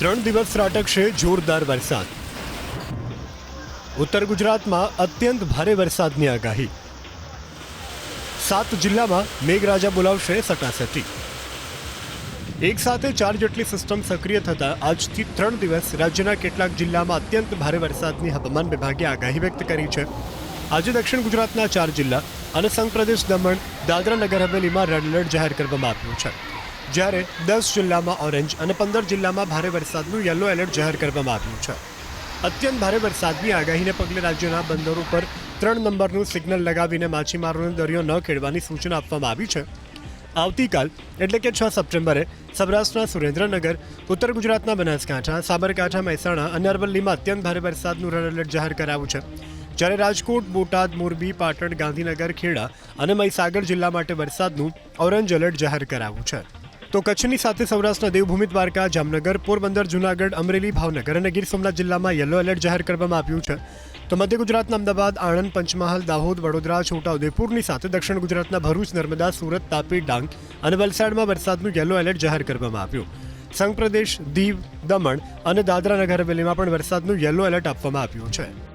ત્રણ દિવસ ત્રાટકશે જોરદાર વરસાદ. ઉત્તર ગુજરાતમાં અત્યંત ભારે વરસાદની આગાહી. સાત જિલ્લામાં મેઘરાજા બોલાવશે સટાસટી. એક સાથે ચાર જેટલી સિસ્ટમ સક્રિય થતાં આજથી ત્રણ દિવસ રાજ્યના કેટલાક જિલ્લામાં અત્યંત ભારે વરસાદની હવામાન વિભાગે આગાહી વ્યક્ત કરી છે. આજે દક્ષિણ ગુજરાતના ચાર જિલ્લા અને સંઘ પ્રદેશ દમણ દાદરા નગર હવેલીમાં રેડ એલર્ટ જાહેર કરવામાં આવ્યું છે. જ્યારે દસ જિલ્લામાં ઓરેન્જ અને પંદર જિલ્લામાં ભારે વરસાદનું યલો એલર્ટ જાહેર કરવામાં આવ્યું છે. અત્યંત ભારે વરસાદની આગાહીને પગલે રાજ્યના બંદરો પર ત્રણ નંબરનું સિગ્નલ લગાવીને માછીમારોને દરિયો ન ખેડવાની સૂચના આપવામાં આવી છે. આવતીકાલ, એટલે કે છ સપ્ટેમ્બરે, સૌરાષ્ટ્રના સુરેન્દ્રનગર, ઉત્તર ગુજરાતના બનાસકાંઠા, સાબરકાંઠા, મહેસાણા અને અરવલ્લીમાં અત્યંત ભારે વરસાદનું રેડ એલર્ટ જાહેર કરાયું છે. જ્યારે રાજકોટ, બોટાદ, મોરબી, પાટણ, ગાંધીનગર, ખેડા અને મહીસાગર જિલ્લા માટે વરસાદનું ઓરેન્જ એલર્ટ જાહેર કરાયું છે. તો કચ્છની સાથે સૌરાષ્ટ્રના દેવભૂમિ દ્વારકા, જામનગર, પોરબંદર, જૂનાગઢ, અમરેલી, ભાવનગર અને ગીર સોમનાથ જિલ્લામાં યલો એલર્ટ જાહેર કરવામાં આવ્યું છે. તો મધ્ય ગુજરાતના અમદાવાદ, આણંદ, પંચમહાલ, દાહોદ, વડોદરા, છોટાઉદેપુરની સાથે દક્ષિણ ગુજરાતના ભરૂચ, નર્મદા, સુરત, તાપી, ડાંગ અને વલસાડમાં વરસાદનું યલો એલર્ટ જાહેર કરવામાં આવ્યું. સંઘ પ્રદેશ દીવ, દમણ અને દાદરા નગર હવેલીમાં પણ વરસાદનું યલો એલર્ટ આપવામાં આવ્યું છે.